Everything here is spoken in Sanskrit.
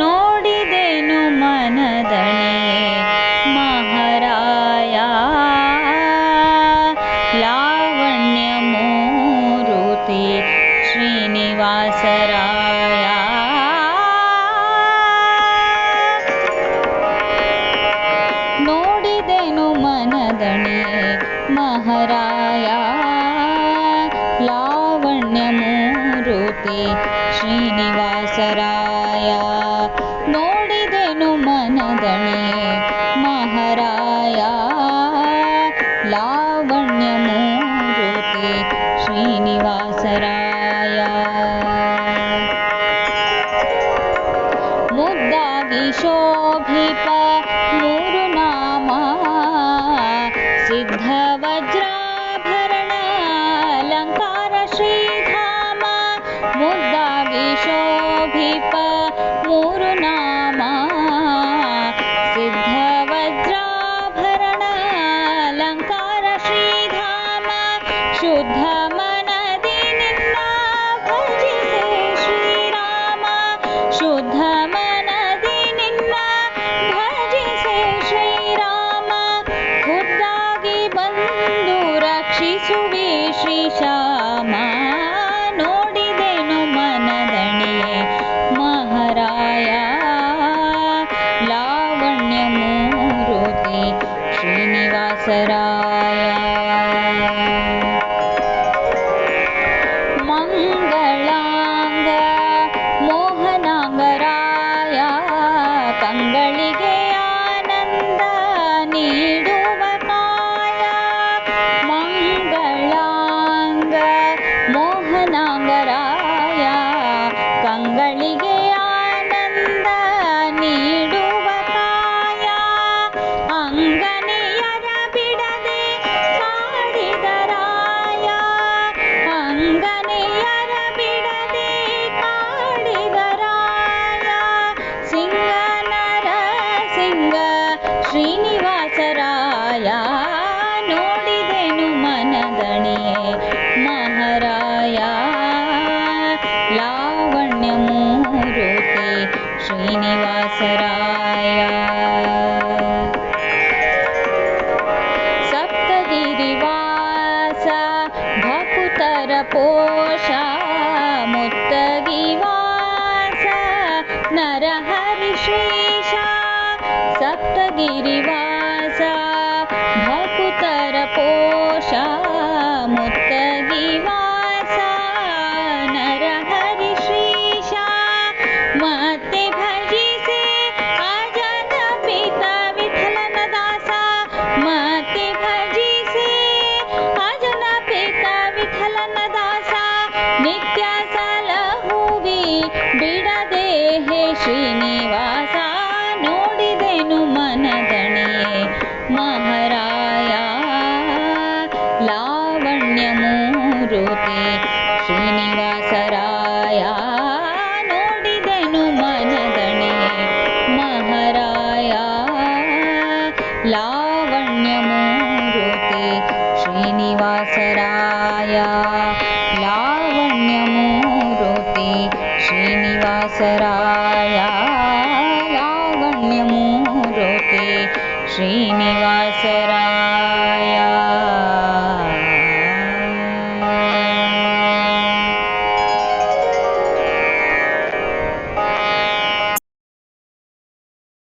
नोडदनु मनदळे महार लावण्यमुरुति श्रीनिवासर माया। लावण्यमूरुति श्रीनिवासराय। नोडिदेनु मनदणे महार लावण्यमूरुति श्रीनिवासराय। मुद विशोभिप श्रीनिवासराय सप्तगिरिवास भकुतरपोषा मुक्तगिरिवास नरहरिशेष सप्तगिरिवास। रोति ಶ್ರೀನಿವಾಸರಾಯ. ನೋಡಿದೆನು धनुमने ಮಹಾರಾಯ. ಲಾವಣ್ಯಮೂರುತಿ ಶ್ರೀನಿವಾಸರಾಯ. ಲಾವಣ್ಯಮೂರುತಿ ಶ್ರೀನಿವಾಸರಾಯ. ಲಾವಣ್ಯಮೂರುತಿ ಶ್ರೀನಿವಾಸ